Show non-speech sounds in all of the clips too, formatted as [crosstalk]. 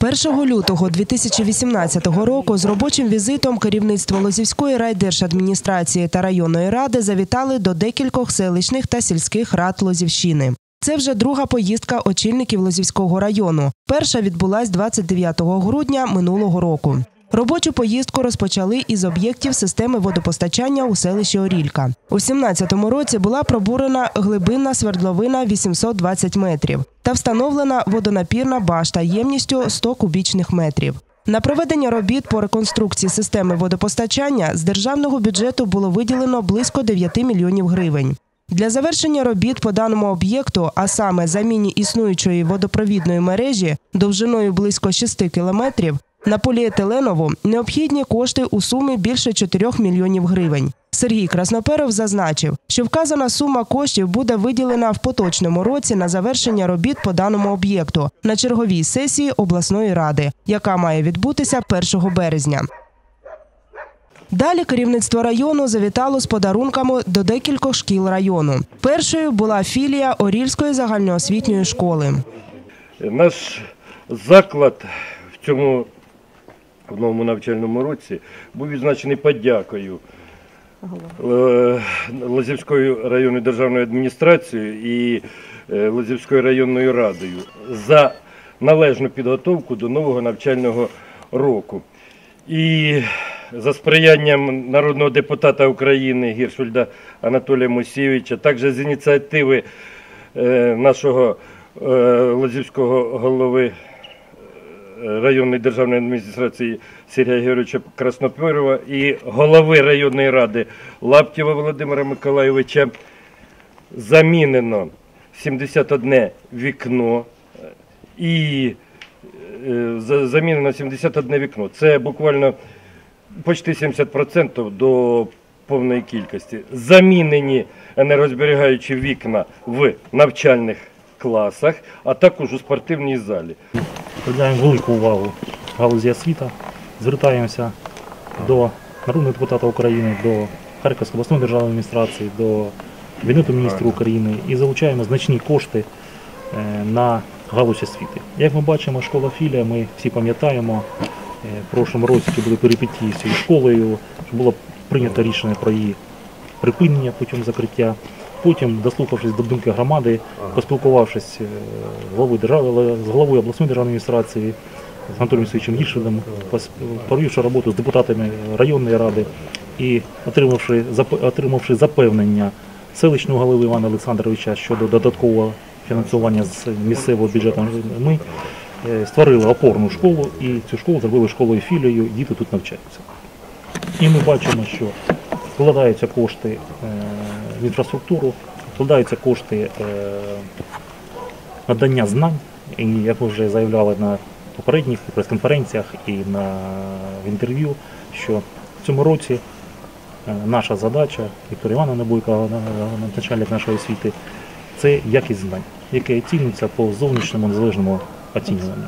1 лютого 2018 року з робочим візитом керівництво Лозівської райдержадміністрації та районної ради завітали до декількох селищних та сільських рад Лозівщини. Це вже друга поїздка очільників Лозівського району. Перша відбулась 29 грудня минулого року. Робочу поїздку розпочали із об'єктів системи водопостачання у селищі Орілька. У 17-му році була пробурена глибинна свердловина 820 метрів та встановлена водонапірна башта ємністю 100 кубічних метрів. На проведення робіт по реконструкції системи водопостачання з державного бюджету було виділено близько 9 мільйонів гривень. Для завершення робіт по даному об'єкту, а саме заміні існуючої водопровідної мережі довжиною близько 6 кілометрів, на поліетиленову необхідні кошти у сумі більше 4 мільйонів гривень. Сергій Красноперов зазначив, що вказана сума коштів буде виділена в поточному році на завершення робіт по даному об'єкту на черговій сесії обласної ради, яка має відбутися 1 березня. Далі керівництво району завітало з подарунками до декількох шкіл району. Першою була філія Орільської загальноосвітньої школи. Наш заклад в цьому в новому навчальному році був відзначений подякою е, Лозівською районною державною адміністрацією і е, Лозівською районною радою за належну підготовку до нового навчального року. І за сприянням народного депутата України Гіршульда Анатолія Мусєвича, також з ініціативи е, нашого Лозівського голови районної державної адміністрації Сергія Георгійовича Красноперова і голови районної ради Лаптєва Володимира Миколайовича замінено 71 вікно е, і е, замінено 71 вікно. Це буквально почти 70% до повної кількості. Замінені енергозберігаючі вікна в навчальних класах, а також у спортивній залі. Приділяємо велику увагу галузі освіта. Звертаємося до народного депутата України, до Харківської обласної державної адміністрації, до Кабінету міністрів України і залучаємо значні кошти е, на галузь освіти. Як ми бачимо, школа філія, ми всі пам'ятаємо, е, в прошлому році були перипетії з цією школою, було прийнято рішення про її припинення путем закриття. Потім, дослухавшись до думки громади, поспілкувавшись е, з головою держави, з головою обласної державної адміністрації, з Анатолієм Гіршидом, пос- провівши роботу з депутатами районної ради і отримавши, отримавши запевнення селищного голови Івана Олександровича щодо додаткового фінансування з місцевого бюджету, ми е, створили опорну школу і цю школу зробили школою філією, діти тут навчаються. І ми бачимо, що вкладаються кошти е, в інфраструктуру, вкладаються кошти е, надання знань, і як ми вже заявляли на попередніх прес-конференціях і на інтерв'ю, що в цьому році е, наша задача, Вікторія Івановна на- на- начальник нашої освіти, це якість знань, яке оцінюється по зовнішньому незалежному оцінюванню.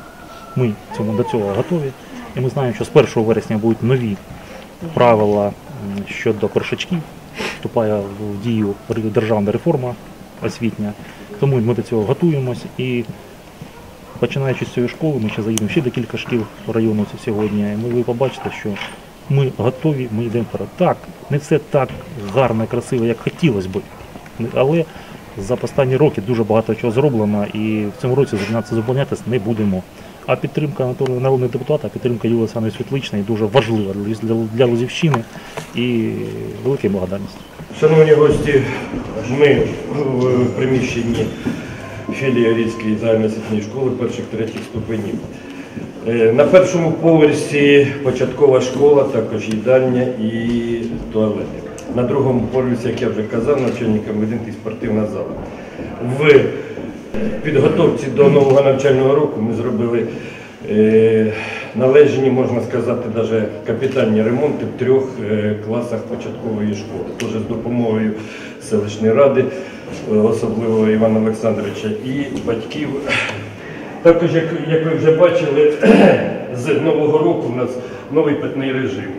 Ми цьому до цього готові, і ми знаємо, що з 1 вересня будуть нові правила щодо першачків, вступає в дію державна реформа освітня. Тому ми до цього готуємось і починаючи з цієї школи, ми ще заїдемо ще декілька шкіл району сьогодні. І ви побачите, що ми готові, ми йдемо вперед. Так, не все так гарно і красиво, як хотілося б, але за останні роки дуже багато чого зроблено і в цьому році зупинятися не будемо. А підтримка народного депутата, підтримка Юлії Олександрович Світличної дуже важлива для, для, Лозівщини і велика благодарність. Шановні гості, ми в приміщенні філії Орільської загальноосвітньої школи перших третіх ступенів. Е, На першому поверсі початкова школа, також їдальня і туалети. На другому поверсі, як я вже казав, навчальний кабінет і спортивна зала. В підготовці до нового навчального року ми зробили е, належні, можна сказати, навіть капітальні ремонти в трьох е, класах початкової школи. Теж з допомогою селищної ради, е, особливо Івана Олександровича, і батьків. Також, як, ви вже бачили, [clears throat] з нового року у нас новий питний режим.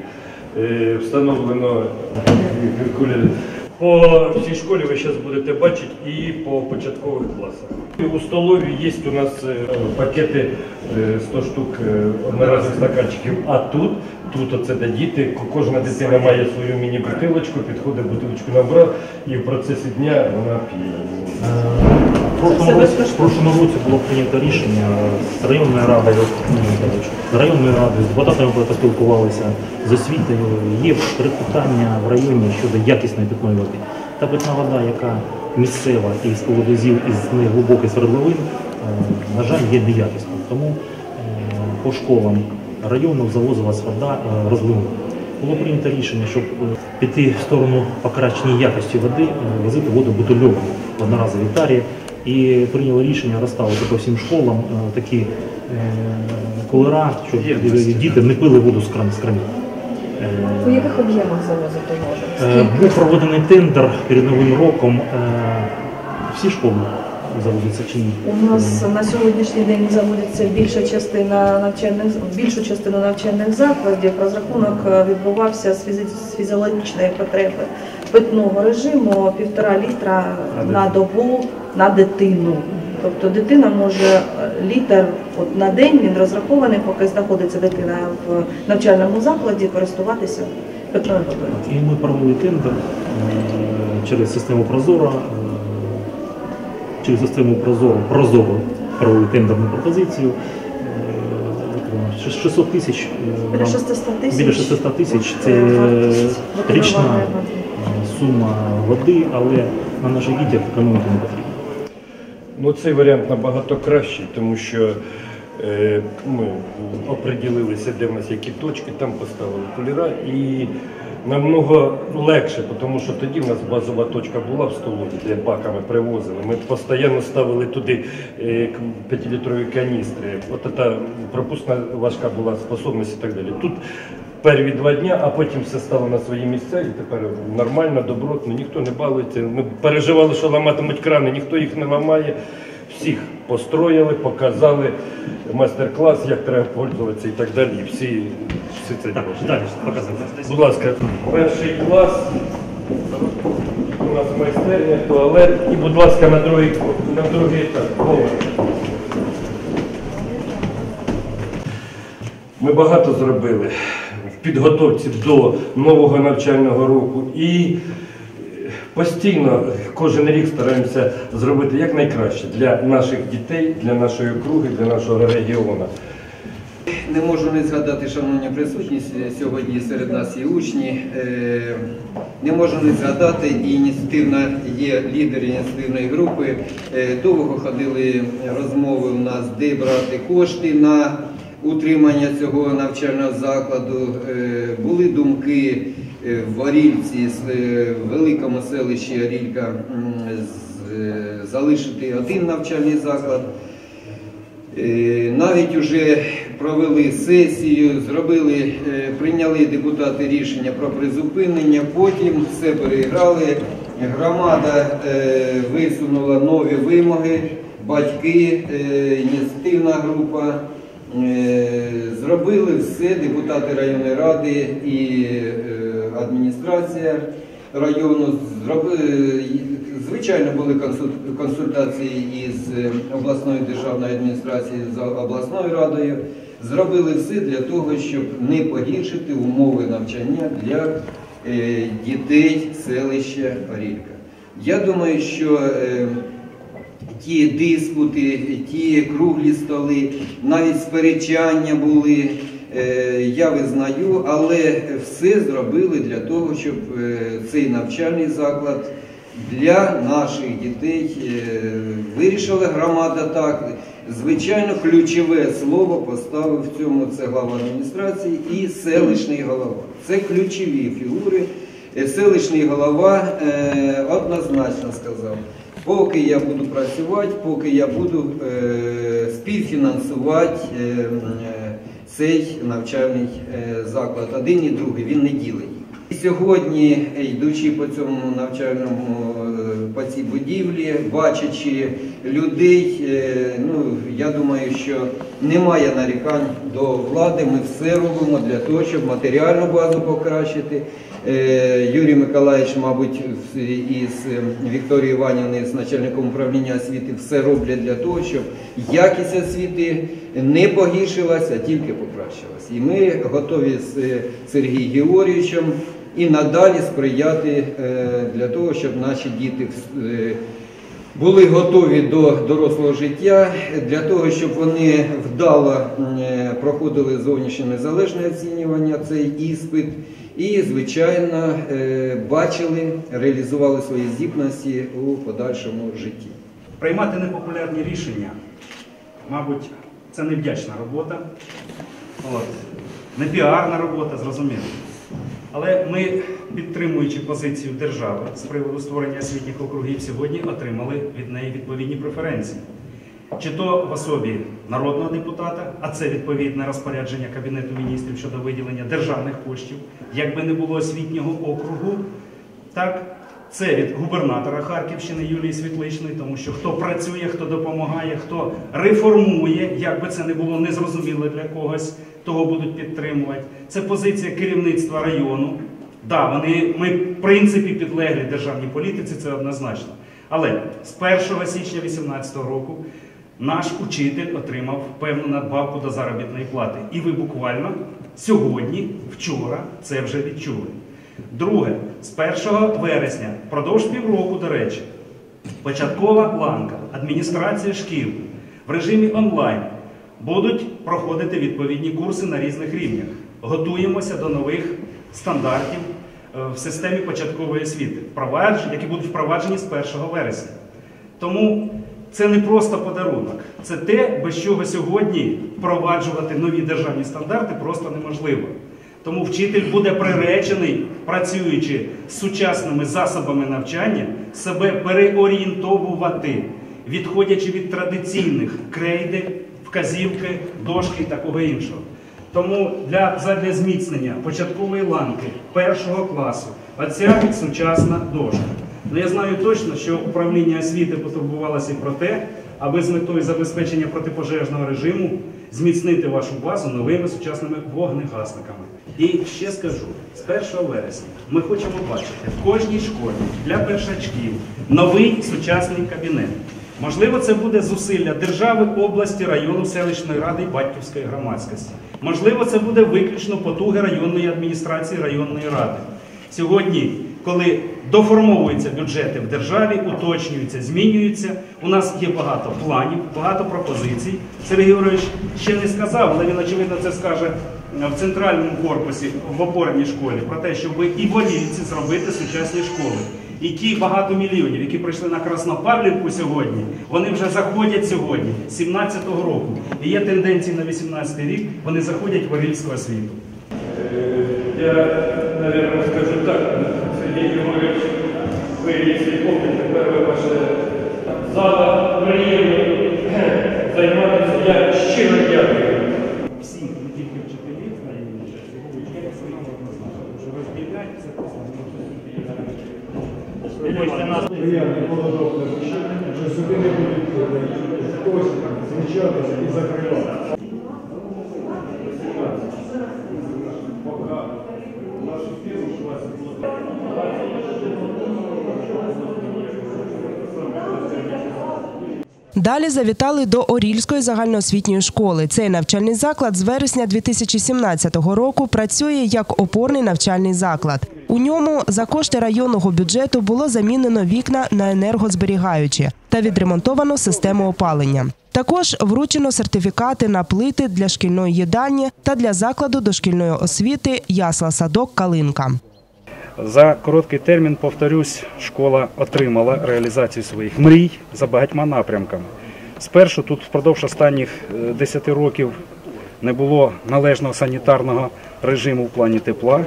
Встановлено По всій школі ви зараз будете бачити і по початкових класах. У столові є у нас е, пакети е, 100 штук е, одноразових стаканчиків, а тут, тут оце де діти, ко- кожна дитина має свою міні-бутилочку, підходить бутилочку набрав і в процесі дня вона п'є. Прошлому році, в прошлому році було прийнято рішення з районною радою, ну, з районною радою, з депутатами ми поспілкувалися, з освітою. Є питання в районі щодо якісної питної води. Та питна вода, яка місцева із поводозів, із неглибоких свердловин, е, на жаль, є неякісною. Тому е, по школам району завозилась вода е, розливна. Було прийнято рішення, щоб е, піти в сторону покращення якості води, е, возити воду бутильовану в одноразовій тарі. І прийняли рішення розставити по всім школам е, такі е, кулера, щоб діти не пили воду з кран з кранів. Е, У яких об'ємах завозити Е, можна? Був проведений тендер перед новим роком. Всі школи заводяться чи ні? У нас на сьогоднішній день заводиться більша частина навчальних більшу частину навчальних закладів. Розрахунок відбувався з фізіологічної потреби питного режиму півтора літра на добу на дитину. Тобто дитина може е, літр от на день він розрахований, поки знаходиться дитина в навчальному закладі, користуватися питною водою. І ми провели тендер через систему Прозоро. е, Через систему Прозоро, Прозоро провели тендерну пропозицію. Е, 600 тисяч. е, Біля 600 тисяч. Біля 600 тисяч це річна сума води, але на наших дітях економити не потрібно. Ну, цей варіант набагато кращий, тому що е, ми оприділилися, де в нас які точки, там поставили кулера і намного легше, тому що тоді в нас базова точка була в столові, де баками привозили. Ми постійно ставили туди 5-літрові каністри. От та пропускна важка була способність і так далі. Тут перві два дня, а потім все стало на свої місця і тепер нормально, добротно, ніхто не балується. Ми переживали, що ламатимуть крани, ніхто їх не ламає. Всіх построїли, показали майстер-клас, як треба пользуватися і так далі. І Всі, всі це Так, далі. Будь ласка, перший клас. У нас майстерня, туалет. І, будь ласка, на другий, на другий поверх. Ми багато зробили підготовці до нового навчального року і постійно кожен рік стараємося зробити якнайкраще для наших дітей, для нашої округи, для нашого регіону. Не можу не згадати, шановні присутні, сьогодні серед нас є учні. Е, Не можу не згадати, і ініціативна є лідер ініціативної групи. Е, Довго ходили розмови у нас, де брати кошти на утримання цього навчального закладу. Е, Були думки е, в Орільці, з, е, в великому селищі е, залишити один навчальний заклад. Навіть вже провели сесію, зробили, прийняли депутати рішення про призупинення, потім все переіграли. Громада висунула нові вимоги, батьки, ініціативна група. Е, Зробили все, депутати районної ради і е, адміністрація району. Звичайно, були консультації із е, обласною державною адміністрацією з обласною радою. Зробили все для того, щоб не погіршити умови навчання для е, дітей селища Орілька. Я думаю, що е, ті диспути, ті круглі столи, навіть сперечання були, е, я визнаю, але все зробили для того, щоб е, цей навчальний заклад для наших дітей е, вирішила громада так. Звичайно, ключове слово поставив в цьому це глава адміністрації і селищний голова. Це ключові фігури. Селищний голова однозначно сказав, поки я буду працювати, поки я буду е, співфінансувати е, е, цей навчальний е, заклад, один і другий, він не ділить. І сьогодні, е, йдучи по цьому навчальному по цій будівлі, бачачи людей, е, ну я думаю, що немає нарікань до влади. Ми все робимо для того, щоб матеріальну базу покращити. Е, Юрій Миколаївич, мабуть, із е, Вікторією Іванівною, з начальником управління освіти, все роблять для того, щоб якість освіти не погіршилася, а тільки покращилась. І ми готові з Сергієм Георгійовичем і надалі сприяти е, для того, щоб наші діти е, були готові до дорослого життя для того, щоб вони вдало е, проходили зовнішнє незалежне оцінювання, цей іспит, і, звичайно, бачили, реалізували свої здібності у подальшому житті. Приймати непопулярні рішення, мабуть, це невдячна робота, от. не піарна робота, зрозуміло. Але ми, підтримуючи позицію держави з приводу створення освітніх округів, сьогодні отримали від неї відповідні преференції. Чи то в особі народного депутата, а це відповідне розпорядження Кабінету міністрів щодо виділення державних коштів, якби не було освітнього округу, так, це від губернатора Харківщини Юлії Світличної, тому що хто працює, хто допомагає, хто реформує, як би це не було незрозуміло для когось, того будуть підтримувати. Це позиція керівництва району. Да, вони, ми в принципі підлеглі державній політиці, це однозначно. Але з 1 січня 2018 року наш учитель отримав певну надбавку до заробітної плати. І ви буквально сьогодні, вчора, це вже відчули. Друге, з 1 вересня, впродовж півроку, до речі, початкова ланка, адміністрація шкіл в режимі онлайн будуть проходити відповідні курси на різних рівнях. Готуємося до нових стандартів е, в системі початкової освіти, які будуть впроваджені з 1 вересня. Тому це не просто подарунок, це те, без чого сьогодні впроваджувати нові державні стандарти просто неможливо. Тому вчитель буде приречений, працюючи з сучасними засобами навчання, себе переорієнтовувати, відходячи від традиційних крейди, вказівки, дошки і такого іншого. Тому для, зміцнення початкової ланки першого класу оця сучасна дошка. Ну, я знаю точно, що управління освіти потурбувалося про те, аби з метою забезпечення протипожежного режиму зміцнити вашу базу новими сучасними вогнегасниками. І ще скажу, з 1 вересня ми хочемо бачити в кожній школі для першачків новий сучасний кабінет. Можливо, це буде зусилля держави, області, району, селищної ради і батьківської громадськості. Можливо, це буде виключно потуги районної адміністрації, районної ради. Сьогодні, коли доформовуються бюджети в державі, уточнюються, змінюються, у нас є багато планів, багато пропозицій. Сергій Георгійович ще не сказав, але він очевидно це скаже в центральному корпусі в опорній школі про те, щоб і в Орільці зробити сучасні школи. І ті багато мільйонів, які прийшли на Краснопавлівку сьогодні, вони вже заходять сьогодні, з 17-го року. І є тенденції на 18-й рік, вони заходять в Орільську освіту. Я, наверное, скажу так, Сергій Григорович, ви, якщо помните, перше ваше зала приємно [clears throat] займатися. Я щиро дякую. Всі, не тільки вчителів, вчителі, найбільше, сьогодні персонал однозначно, тому що розділяють це просто приємний молодок захищати, що сюди не будуть хтось змічатися і закривати. Далі завітали до Орільської загальноосвітньої школи. Цей навчальний заклад з вересня 2017 року працює як опорний навчальний заклад. У ньому за кошти районного бюджету було замінено вікна на енергозберігаючі та відремонтовано систему опалення. Також вручено сертифікати на плити для шкільної їдальні та для закладу дошкільної освіти Ясла Садок Калинка. За короткий термін, повторюсь, школа отримала реалізацію своїх мрій за багатьма напрямками. Спершу тут впродовж останніх е, 10 років не було належного санітарного режиму в плані тепла.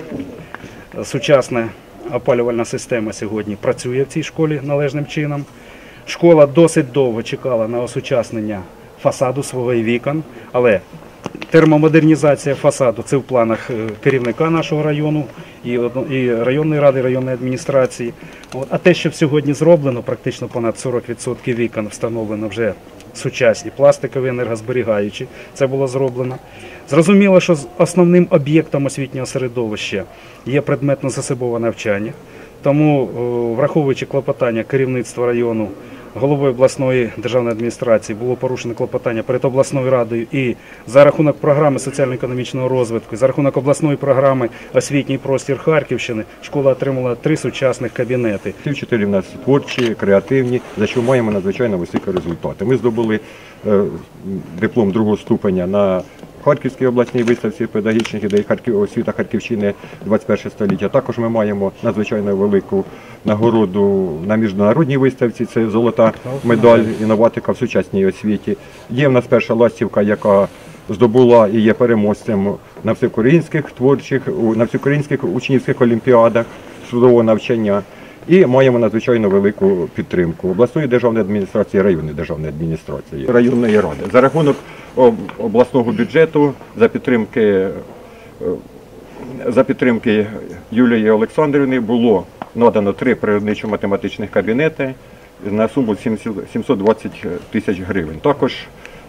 Сучасна опалювальна система сьогодні працює в цій школі належним чином. Школа досить довго чекала на осучаснення фасаду свого і вікон, але термомодернізація фасаду це в планах е, керівника нашого району і, і районної ради, районної адміністрації. А те, що сьогодні зроблено, практично понад 40% вікон встановлено вже сучасні, пластикові, енергозберігаючі, це було зроблено. Зрозуміло, що основним об'єктом освітнього середовища є предметно-засобове навчання. Тому, враховуючи клопотання керівництва району, головою обласної державної адміністрації було порушено клопотання перед обласною радою і за рахунок програми соціально-економічного розвитку, за рахунок обласної програми освітній простір Харківщини, школа отримала три сучасних кабінети. Вчителі в нас творчі, креативні, за що маємо надзвичайно високі результати. Ми здобули е, диплом другого ступеня на Харківській обласній виставці педагогічних ідей Харків, освіта Харківщини 21 століття. Також ми маємо надзвичайно велику нагороду на міжнародній виставці. Це золота медаль інноватика в сучасній освіті. Є в нас перша ластівка, яка здобула і є переможцем на всеукраїнських творчих, на всеукраїнських учнівських олімпіадах судового навчання. І маємо надзвичайно велику підтримку обласної державної адміністрації, районної державної адміністрації, районної ради. За рахунок обласного бюджету, за підтримки, е, за підтримки Юлії Олександрівни було надано три природничо-математичних кабінети на суму 70 720 тисяч гривень. Також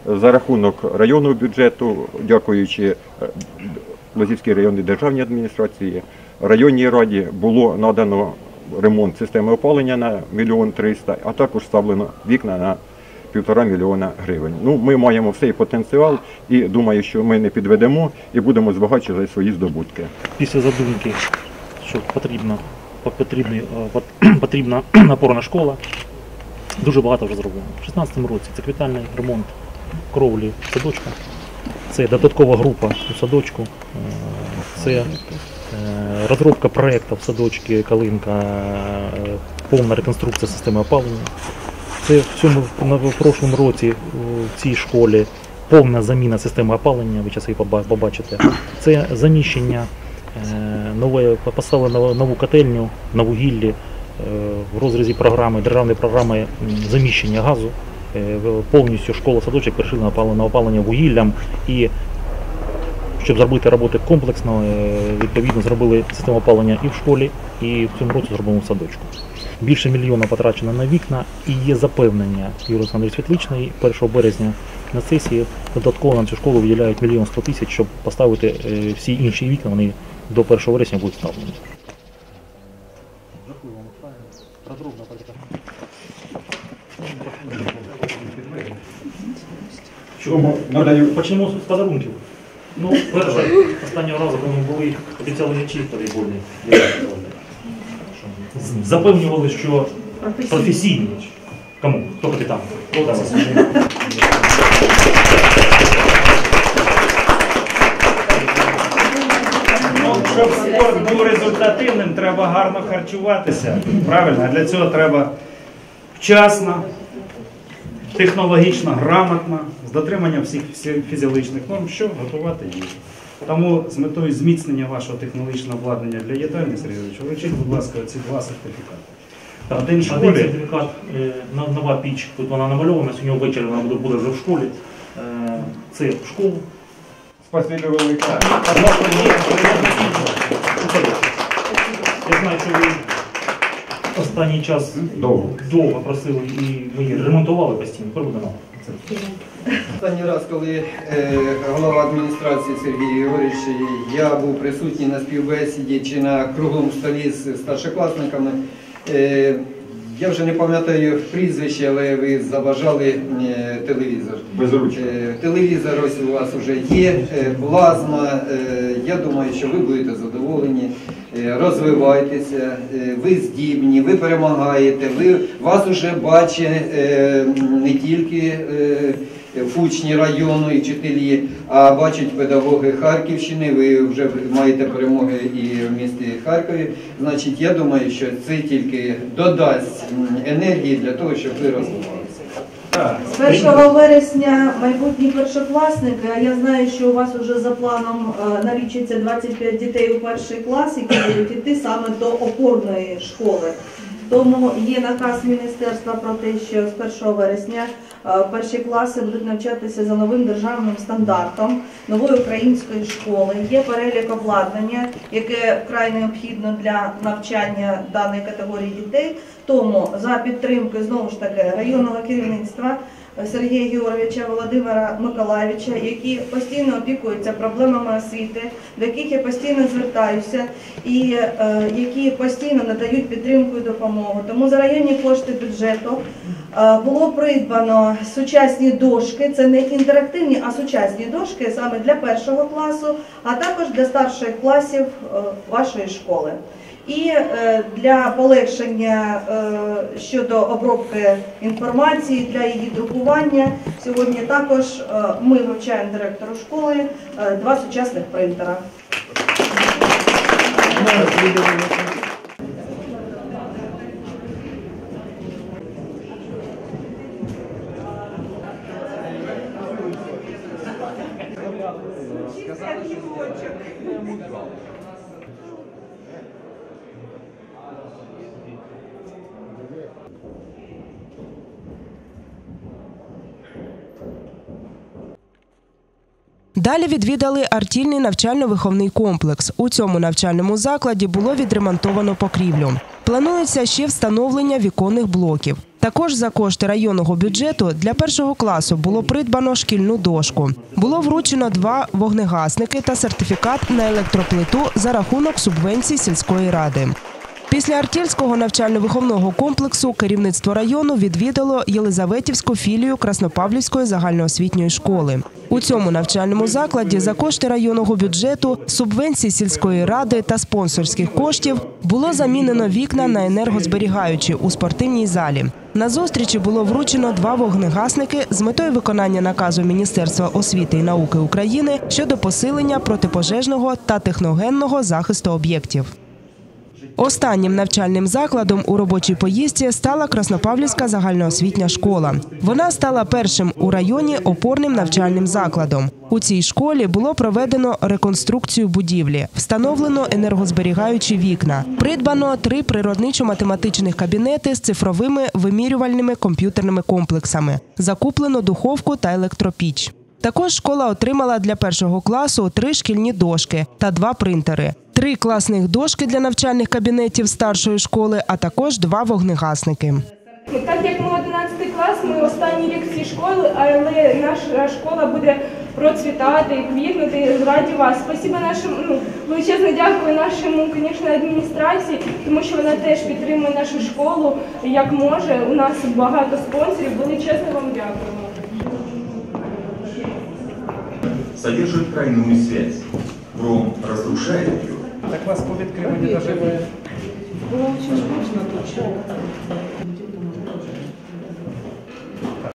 за рахунок районного бюджету, дякуючи е, Лозівській районній державній адміністрації, районній раді було надано ремонт системи опалення на мільйон триста, а також вставлено вікна на півтора мільйона гривень. Ну, ми маємо всей потенціал і думаю, що ми не підведемо і будемо збагачувати свої здобутки. після задумки, що потрібні, е, [clears throat] потрібна [clears throat] напорна школа. Дуже багато вже зроблено. У 2016 році це капітальний ремонт кровлі садочка, це додаткова група у садочку, е, це е, розробка проєкту в садочці Калинка, повна реконструкція системи опалення. Це в цьому в прошлому році в цій школі повна заміна системи опалення, ви поба- побачите. Це заміщення е, нове, поставили нову, котельню на вугіллі е, в розрізі програми, державної програми заміщення газу. Е, Повністю школа садочок перейшли на опалення, вугіллям і щоб зробити роботи комплексно, відповідно зробили систему опалення і в школі, і в цьому році зробимо в садочку. Більше мільйона потрачено на вікна і є запевнення Юрії Олександрів Світличної 1 березня на сесії додатково на цю школу виділяють мільйон сто тисяч, щоб поставити е, всі інші вікна, вони до 1 вересня будуть вставлені. Тому надаю Почнемо з подарунків. Ну, перше, останнього разу, коли ми були, обіцяли м'ячі волейбольні. Запевнювали, що професійні. Кому? Хто капітан? Ну, щоб спорт був результативним, треба гарно харчуватися. Правильно, а для цього треба вчасно, технологічно, грамотно, з дотриманням всіх фізіологічних норм, що готувати їжу. Тому з метою зміцнення вашого технологічного обладнання для їдальні, Сергій Ігорович, вручіть, будь ласка, ці два сертифікати. Один сертифікат, е, нов- нова піч, тут вона намальована, сьогодні ввечері вона буде, буде вже в школі. Е, Це в школу. спасибі велике. Я знаю, що ви останній час Довго. довго просили і ми її ремонтували постійно. Перебудемо. Останній раз, коли е, голова адміністрації Сергій Григорович, я був присутній на співбесіді чи на круглому столі з старшокласниками, е, я вже не пам'ятаю прізвище, але ви забажали е, телевізор. Безручно. Е, Телевізор ось у вас вже є, е, плазма. е, Я думаю, що ви будете задоволені. Е, Розвивайтеся, е, ви здібні, ви перемагаєте, ви вас вже бачать е, не тільки е, учні району і вчителі, а бачать педагоги Харківщини. Ви вже маєте перемоги і в місті Харкові. Значить, я думаю, що це тільки додасть енергії для того, щоб ви розвивалися. З 1 вересня майбутні першокласники, а я знаю, що у вас вже за планом налічиться 25 дітей у перший клас, які будуть йти саме до опорної школи. Тому є наказ міністерства про те, що з 1 вересня е, перші класи будуть навчатися за новим державним стандартом нової української школи. Є перелік обладнання, яке вкрай необхідно для навчання даної категорії дітей. Тому за підтримки знову ж таки районного керівництва. Сергія Георгійовича, Володимира Миколаївича, які постійно опікуються проблемами освіти, до яких я постійно звертаюся, і е, які постійно надають підтримку і допомогу. Тому за районні кошти бюджету е, було придбано сучасні дошки. Це не інтерактивні, а сучасні дошки саме для першого класу, а також для старших класів е, вашої школи. І е, для полегшення е, щодо обробки інформації, для її друкування, сьогодні також е, ми вивчаємо директору школи два сучасних принтера. Далі відвідали артільний навчально-виховний комплекс. У цьому навчальному закладі було відремонтовано покрівлю. Планується ще встановлення віконних блоків. Також за кошти районного бюджету для першого класу було придбано шкільну дошку. Було вручено два вогнегасники та сертифікат на електроплиту за рахунок субвенцій сільської ради. Після артільського навчально-виховного комплексу керівництво району відвідало Єлизаветівську філію Краснопавлівської загальноосвітньої школи. У цьому навчальному закладі за кошти районного бюджету, субвенцій сільської ради та спонсорських коштів було замінено вікна на енергозберігаючі у спортивній залі. На зустрічі було вручено два вогнегасники з метою виконання наказу Міністерства освіти і науки України щодо посилення протипожежного та техногенного захисту об'єктів. Останнім навчальним закладом у робочій поїздці стала Краснопавлівська загальноосвітня школа. Вона стала першим у районі опорним навчальним закладом. У цій школі було проведено реконструкцію будівлі, встановлено енергозберігаючі вікна, придбано три природничо-математичних кабінети з цифровими вимірювальними комп'ютерними комплексами, закуплено духовку та електропіч. Також школа отримала для першого класу три шкільні дошки та два принтери, три класних дошки для навчальних кабінетів старшої школи, а також два вогнегасники. Ну, Так як ми 11 клас, ми останній рік всі школи, але наша школа буде процвітати і квітнути раді вас. Спасибо нашим, ну, величезне дякую нашому, звісно, адміністрації, тому що вона теж підтримує нашу школу як може. У нас багато спонсорів. Величезне вам дякуємо. содержит тройную связь. Бром разрушает ее, Так вас по відкриванні навіть Було дуже скучно тут.